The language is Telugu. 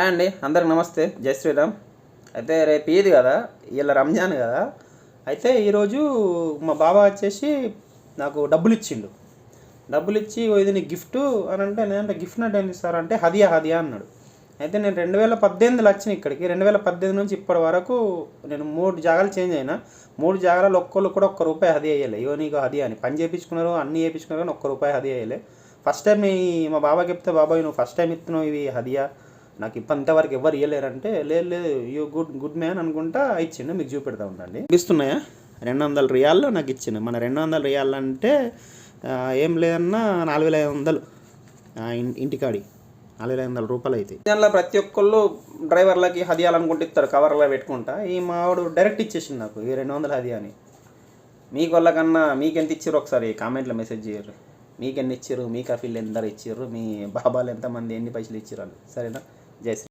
హాయ్ అండి అందరికి నమస్తే. జై శ్రీరామ్. అయితే రేపు ఈద్ కదా ఇలా రంజాన్ కదా. అయితే ఈరోజు మా బాబా వచ్చేసి నాకు డబ్బులు ఇచ్చిండు. డబ్బులు ఇచ్చి ఇది నీ గిఫ్ట్ అని అంటే నేనంటే గిఫ్ట్ అంటే ఏంటి సార్ అంటే హదియా హదియా అన్నాడు. అయితే నేను రెండు వేల పద్దెనిమిదిలో వచ్చిన ఇక్కడికి రెండు వేల పద్దెనిమిది నుంచి ఇప్పటి వరకు నేను మూడు జాగాలు చేంజ్ అయినా మూడు జాగాలు ఒక్కళ్ళు కూడా ఒక్క రూపాయి హది అయ్యలే ఇవో నీకు హది అని. పని చేయించుకున్నారు అన్నీ చేయించుకున్నారు కానీ ఒక్క రూపాయి హది అయ్యలే ఫస్ట్ టైం మా బాబా చెప్తే బాబాయ్ నువ్వు ఫస్ట్ టైం ఇస్తున్నావు ఇవి హదియా. నాకు ఇప్పుడు ఇంతవరకు ఎవరు ఇవ్వలేరంటే లేదు లేదు యూ గుడ్ గుడ్ మ్యాన్ అనుకుంటా ఇచ్చిండు మీకు చూపెడతా ఉండండి ఇస్తున్నాయా రెండు వందల రియాల్లో నాకు ఇచ్చిండు. మన రెండు వందల రియాల్ అంటే ఏం లేదన్నా నాలుగు వేల ఐదు వందలు ఇంటికాడి. నాలుగు వేల ఐదు వందల రూపాయలు అయితే. దానిలో ప్రతి ఒక్కళ్ళు డ్రైవర్లకి హదియాలు అనుకుంటే ఇస్తారు కవర్లో పెట్టుకుంటా. ఈ మావాడు డైరెక్ట్ ఇచ్చేసింది నాకు ఈ రెండు వందల హదియా అని మీకు వాళ్ళకన్నా మీకు ఎంత ఇచ్చారు ఒకసారి కామెంట్లో మెసేజ్ చేయరు మీకు ఎన్ని ఇచ్చారు మీ కఫీలు ఎంత ఇచ్చారు మీ బాబాలు ఎంతమంది ఎన్ని పైసలు ఇచ్చారు అని సరేనా? జై శ్రీ